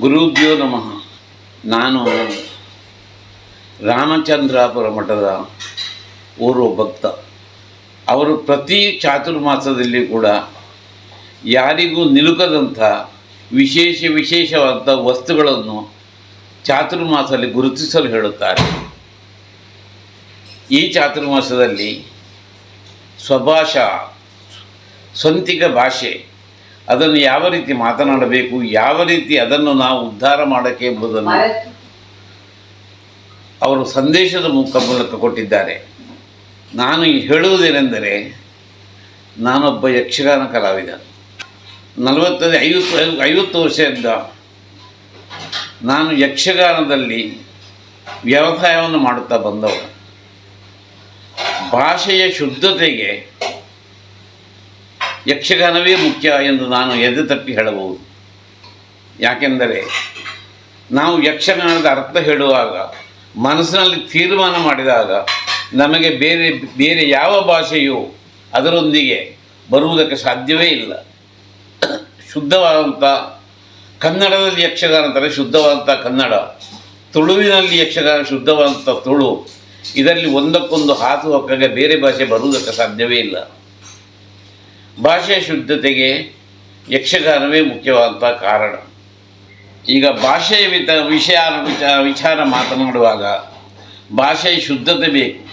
ಗುರುಭ್ಯೋ ನಮಃ. ನಾನು ರಾಮಚಂದ್ರಾಪುರ ಮಠದ ಓರ್ವ ಭಕ್ತ. ಅವರು ಪ್ರತಿ ಚಾತುರ್ಮಾಸದಲ್ಲಿ ಕೂಡ ಯಾರಿಗೂ ನಿಲುಕದಂಥ ವಿಶೇಷ ವಿಶೇಷವಾದ ವಸ್ತುಗಳನ್ನು ಚಾತುರ್ಮಾಸದಲ್ಲಿ ಗುರುತಿಸಲು ಹೇಳುತ್ತಾರೆ. ಈ ಚಾತುರ್ಮಾಸದಲ್ಲಿ ಸ್ವಭಾಷಾ, ಸ್ವಂತಿಕ ಭಾಷೆ ಅದನ್ನು ಯಾವ ರೀತಿ ಮಾತನಾಡಬೇಕು, ಯಾವ ರೀತಿ ಅದನ್ನು ನಾವು ಉದ್ಧಾರ ಮಾಡೋಕ್ಕೆ ಎಂಬುದನ್ನು ಅವರು ಸಂದೇಶದ ಮುಖ ಮೂಲಕ ಕೊಟ್ಟಿದ್ದಾರೆ. ನಾನು ಹೇಳುವುದೇನೆಂದರೆ, ನಾನೊಬ್ಬ ಯಕ್ಷಗಾನ ಕಲಾವಿದ. ನಲವತ್ತ ಐವತ್ತು ಐವತ್ತು ವರ್ಷದಿಂದ ನಾನು ಯಕ್ಷಗಾನದಲ್ಲಿ ವ್ಯವಸಾಯವನ್ನು ಮಾಡುತ್ತಾ ಬಂದವರು ಭಾಷೆಯ ಶುದ್ಧತೆಗೆ ಯಕ್ಷಗಾನವೇ ಮುಖ್ಯ ಎಂದು ನಾನು ಎದೆ ತಪ್ಪಿ ಹೇಳಬಹುದು. ಯಾಕೆಂದರೆ, ನಾವು ಯಕ್ಷಗಾನದ ಅರ್ಥ ಹೇಳುವಾಗ, ಮನಸ್ಸಿನಲ್ಲಿ ತೀರ್ಮಾನ ಮಾಡಿದಾಗ, ನಮಗೆ ಬೇರೆ ಬೇರೆ ಯಾವ ಭಾಷೆಯು ಅದರೊಂದಿಗೆ ಬರುವುದಕ್ಕೆ ಸಾಧ್ಯವೇ ಇಲ್ಲ. ಶುದ್ಧವಾದಂಥ ಕನ್ನಡದಲ್ಲಿ ಯಕ್ಷಗಾನ ಅಂದರೆ ಶುದ್ಧವಾದಂಥ ಕನ್ನಡ, ತುಳುವಿನಲ್ಲಿ ಯಕ್ಷಗಾನ ಶುದ್ಧವಾದಂಥ ತುಳು, ಇದರಲ್ಲಿ ಒಂದಕ್ಕೊಂದು ಹಾಸು ಹಕ್ಕಗೆ ಬೇರೆ ಭಾಷೆ ಬರುವುದಕ್ಕೆ ಸಾಧ್ಯವೇ ಇಲ್ಲ. ಭಾಷೆಯ ಶುದ್ಧತೆಗೆ ಯಕ್ಷಗಾನವೇ ಮುಖ್ಯವಾದಂಥ ಕಾರಣ. ಈಗ ಭಾಷೆಯ ವಿತ, ವಿಷಯ ವಿಚಾರ ವಿಚಾರ ಮಾತನಾಡುವಾಗ ಭಾಷೆಯ ಶುದ್ಧತೆ ಬೇಕು.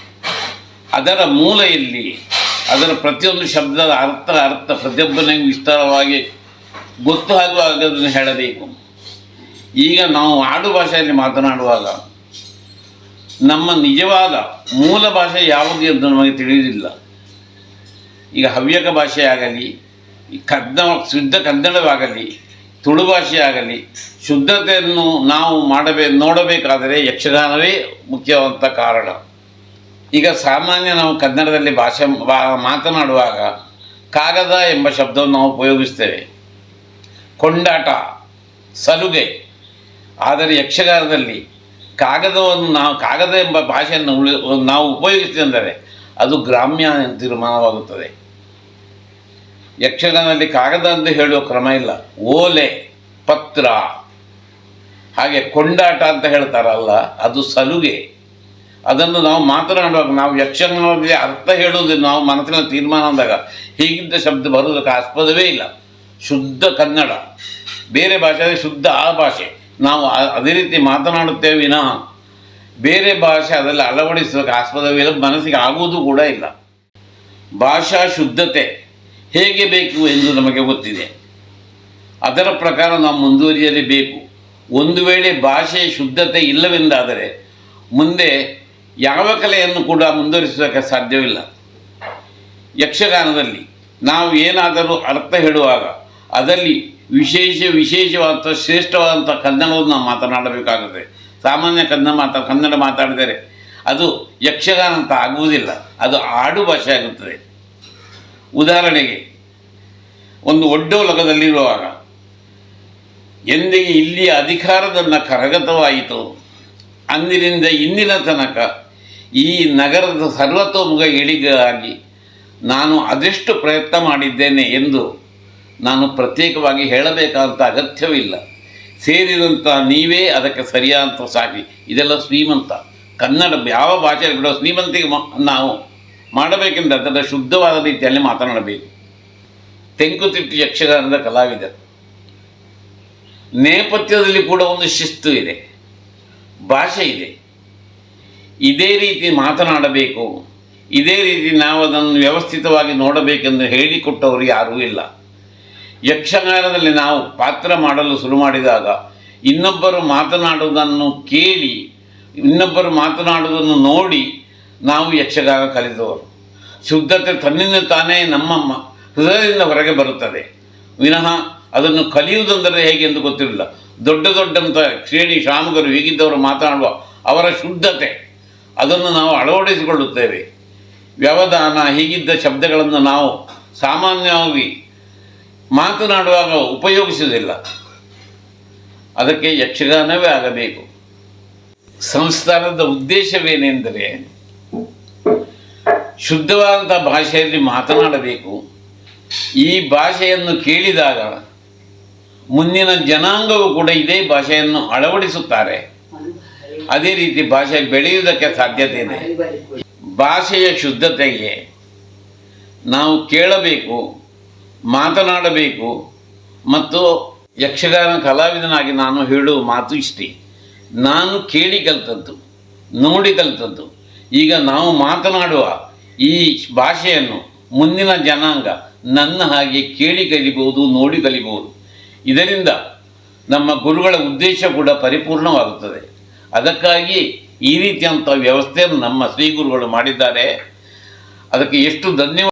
ಅದರ ಮೂಲ ಇಲ್ಲಿ ಅದರ ಪ್ರತಿಯೊಂದು ಶಬ್ದದ ಅರ್ಥ ಅರ್ಥ ಪ್ರತಿಯೊಬ್ಬನಿಗೂ ವಿಸ್ತಾರವಾಗಿ ಗೊತ್ತು ಆಗುವಾಗ ಅದನ್ನು ಹೇಳಬೇಕು. ಈಗ ನಾವು ಆಡು ಭಾಷೆಯಲ್ಲಿ ಮಾತನಾಡುವಾಗ ನಮ್ಮ ನಿಜವಾದ ಮೂಲ ಭಾಷೆ ಯಾವುದು ಎಂದು ನಮಗೆ ತಿಳಿಯುವುದಿಲ್ಲ ಈಗ ಹವ್ಯಕ ಭಾಷೆಯಾಗಲಿ ಕನ್ನಡ, ಶುದ್ಧ ಕನ್ನಡವಾಗಲಿ, ತುಳು ಭಾಷೆಯಾಗಲಿ, ಶುದ್ಧತೆಯನ್ನು ನಾವು ಮಾಡಬೇ, ನೋಡಬೇಕಾದರೆ ಯಕ್ಷಗಾನವೇ ಮುಖ್ಯವಾದಂಥ ಕಾರಣ. ಈಗ ಸಾಮಾನ್ಯ ನಾವು ಕನ್ನಡದಲ್ಲಿ ಭಾಷೆ ಮಾತನಾಡುವಾಗ ಕಾಗದ ಎಂಬ ಶಬ್ದವನ್ನು ನಾವು ಉಪಯೋಗಿಸ್ತೇವೆ. ಕೊಂಡಾಟ, ಸಲುಗೆ. ಆದರೆ ಯಕ್ಷಗಾನದಲ್ಲಿ ಕಾಗದವನ್ನು ನಾವು, ಕಾಗದ ಎಂಬ ಭಾಷೆಯನ್ನು ಉಳಿ, ನಾವು ಉಪಯೋಗಿಸಿದರೆ ಅದು ಗ್ರಾಮ್ಯ ತೀರ್ಮಾನವಾಗುತ್ತದೆ. ಯಕ್ಷಗಾನದಲ್ಲಿ ಕಾಗದ ಅಂತ ಹೇಳುವ ಕ್ರಮ ಇಲ್ಲ. ಓಲೆ, ಪತ್ರ, ಹಾಗೆ ಕೊಂಡಾಟ ಅಂತ ಹೇಳ್ತಾರಲ್ಲ, ಅದು ಸಲುಗೆ. ಅದನ್ನು ನಾವು ಮಾತನಾಡುವಾಗ ನಾವು ಯಕ್ಷಗಾನದಲ್ಲಿ ಅರ್ಥ ಹೇಳುವುದು ನಾವು ಮನಸ್ಸಿನ ತೀರ್ಮಾನ ಅಂದಾಗ ಹೀಗಿದ್ದ ಶಬ್ದ ಬರುವುದಕ್ಕೆ ಆಸ್ಪದವೇ ಇಲ್ಲ. ಶುದ್ಧ ಕನ್ನಡ. ಬೇರೆ ಭಾಷೆ ಶುದ್ಧ ಆ ಭಾಷೆ. ನಾವು ಅದೇ ರೀತಿ ಮಾತನಾಡುತ್ತೇವೆ ವಿನಃ. ಬೇರೆ ಭಾಷೆ ಅದರಲ್ಲಿ ಅಳವಡಿಸೋಕೆ ಆಸ್ಪದವೇ ಇಲ್ಲ, ಮನಸ್ಸಿಗೆ ಆಗುವುದು ಕೂಡ ಇಲ್ಲ. ಭಾಷಾ ಶುದ್ಧತೆ. ಹೇಗೆ ಬೇಕು ಎಂದು ನಮಗೆ ಗೊತ್ತಿದೆ. ಅದರ ಪ್ರಕಾರ ನಾವು ಮುಂದುವರಿಯಲೇಬೇಕು ಒಂದು ವೇಳೆ ಭಾಷೆಯ ಶುದ್ಧತೆ ಇಲ್ಲವೆಂದಾದರೆ ಮುಂದೆ ಯಾವ ಕಲೆಯನ್ನು ಕೂಡ ಮುಂದುವರಿಸೋಕ್ಕೆ ಸಾಧ್ಯವಿಲ್ಲ. ಯಕ್ಷಗಾನದಲ್ಲಿ ನಾವು ಏನಾದರೂ ಅರ್ಥ ಹೇಳುವಾಗ ಅದರಲ್ಲಿ ವಿಶೇಷ ವಿಶೇಷವಾದಂಥ ಶ್ರೇಷ್ಠವಾದಂಥ ಕನ್ನಡವನ್ನು ನಾವು ಮಾತನಾಡಬೇಕಾಗುತ್ತೆ. ಸಾಮಾನ್ಯ ಕನ್ನಡ ಮಾತಾ, ಕನ್ನಡ ಮಾತಾಡಿದರೆ ಅದು ಯಕ್ಷಗಾನ ಅಂತ ಆಗುವುದಿಲ್ಲ. ಅದು ಆಡು ಭಾಷೆ ಆಗುತ್ತದೆ. ಉದಾಹರಣೆಗೆ, ಒಂದು ಒಡ್ಡೋಲಗದಲ್ಲಿರುವಾಗ ಎಂದಿಗೆ ಇಲ್ಲಿಯ ಅಧಿಕಾರದನ್ನ ಕರಗತವಾಯಿತು, ಅಂದಿನಿಂದ ಇಂದಿನ ತನಕ ಈ ನಗರದ ಸರ್ವತೋಮುಖ ಏಳಿಗೆಗಾಗಿ ನಾನು ಅದೆಷ್ಟು ಪ್ರಯತ್ನ ಮಾಡಿದ್ದೇನೆ ಎಂದು ನಾನು ಪ್ರತ್ಯೇಕವಾಗಿ ಹೇಳಬೇಕಾದಂಥ ಅಗತ್ಯವಿಲ್ಲ. ಸೇರಿದಂಥ ನೀವೇ ಅದಕ್ಕೆ ಸರಿಯಾದಂಥ ಸಾಕಿ ಇದೆಲ್ಲ ಶ್ರೀಮಂತ. ಕನ್ನಡ, ಯಾವ ಭಾಷೆ ಕೂಡ ಶ್ರೀಮಂತಿಗೆ ನಾವು ಮಾಡಬೇಕೆಂದರೆ ಅದರ ಶುದ್ಧವಾದ ರೀತಿಯಲ್ಲಿ ಮಾತನಾಡಬೇಕು. ತೆಂಕುತಿಟ್ಟು ಯಕ್ಷಗಾನದ ಕಲಾವಿದ. ನೇಪಥ್ಯದಲ್ಲಿ ಕೂಡ ಒಂದು ಶಿಸ್ತು ಇದೆ. ಭಾಷೆ ಇದೆ. ಇದೇ ರೀತಿ ಮಾತನಾಡಬೇಕು. ಇದೇ ರೀತಿ ನಾವು ಅದನ್ನು ವ್ಯವಸ್ಥಿತವಾಗಿ ನೋಡಬೇಕೆಂದು ಹೇಳಿಕೊಟ್ಟವರು ಯಾರೂ ಇಲ್ಲ. ಯಕ್ಷಗಾನದಲ್ಲಿ ನಾವು ಪಾತ್ರ ಮಾಡಲು ಶುರು ಮಾಡಿದಾಗ ಇನ್ನೊಬ್ಬರು ಮಾತನಾಡುವುದನ್ನು ಕೇಳಿ, ಇನ್ನೊಬ್ಬರು ಮಾತನಾಡುವುದನ್ನು ನೋಡಿ ನಾವು ಯಕ್ಷಗಾನ ಕಲಿತವರು. ಶುದ್ಧತೆ ತನ್ನಿಂದ ತಾನೇ ನಮ್ಮ ಹೃದಯದಿಂದ ಹೊರಗೆ ಬರುತ್ತದೆ. ವಿನಃ ಅದನ್ನು ಕಲಿಯುವುದಂದರೆ ಹೇಗೆ ಎಂದು ಗೊತ್ತಿರಲಿಲ್ಲ. ದೊಡ್ಡ ದೊಡ್ಡಂಥ ಶ್ರೇಣಿ ಶ್ರಾಮಕರು ಹೀಗಿದ್ದವರು ಮಾತನಾಡುವ ಅವರ ಶುದ್ಧತೆ, ಅದನ್ನು ನಾವು ಅಳವಡಿಸಿಕೊಳ್ಳುತ್ತೇವೆ. ವ್ಯವಧಾನ, ಹೀಗಿದ್ದ ಶಬ್ದಗಳನ್ನು ನಾವು ಸಾಮಾನ್ಯವಾಗಿ ಮಾತನಾಡುವಾಗ ಉಪಯೋಗಿಸುವುದಿಲ್ಲ. ಅದಕ್ಕೆ ಯಕ್ಷಗಾನವೇ ಆಗಬೇಕು. ಸಂಸ್ಥಾನದ ಉದ್ದೇಶವೇನೆಂದರೆ ಶುದ್ಧವಾದಂಥ ಭಾಷೆಯಲ್ಲಿ ಮಾತನಾಡಬೇಕು. ಈ ಭಾಷೆಯನ್ನು ಕೇಳಿದಾಗ ಮುಂದಿನ ಜನಾಂಗವು ಕೂಡ ಇದೇ ಭಾಷೆಯನ್ನು ಅಳವಡಿಸುತ್ತಾರೆ. ಅದೇ ರೀತಿ ಭಾಷೆ ಬೆಳೆಯುವುದಕ್ಕೆ ಸಾಧ್ಯತೆ ಇದೆ. ಭಾಷೆಯ ಶುದ್ಧತೆಗೆ ನಾವು ಕೇಳಬೇಕು, ಮಾತನಾಡಬೇಕು ಮತ್ತು ಯಕ್ಷಗಾನ ಕಲಾವಿದನಾಗಿ ನಾನು ಹೇಳುವ ಮಾತು ಇಷ್ಟೇ. ನಾನು ಕೇಳಿ ಕಲಿತದ್ದು, ನೋಡಿ ಕಲಿತದ್ದು. ಈಗ ನಾವು ಮಾತನಾಡುವ ಈ ಭಾಷೆಯನ್ನು ಮುಂದಿನ ಜನಾಂಗ ನನ್ನ ಹಾಗೆ ಕೇಳಿ ಕಲಿಬಹುದು, ನೋಡಿ ಕಲಿಬಹುದು. ಇದರಿಂದ ನಮ್ಮ ಗುರುಗಳ ಉದ್ದೇಶ ಕೂಡ ಪರಿಪೂರ್ಣವಾಗುತ್ತದೆ. ಅದಕ್ಕಾಗಿ ಈ ರೀತಿಯಂಥ ವ್ಯವಸ್ಥೆಯನ್ನು ನಮ್ಮ ಶ್ರೀ ಗುರುಗಳು ಮಾಡಿದ್ದಾರೆ. ಅದಕ್ಕೆ ಎಷ್ಟು ಧನ್ಯವಾದ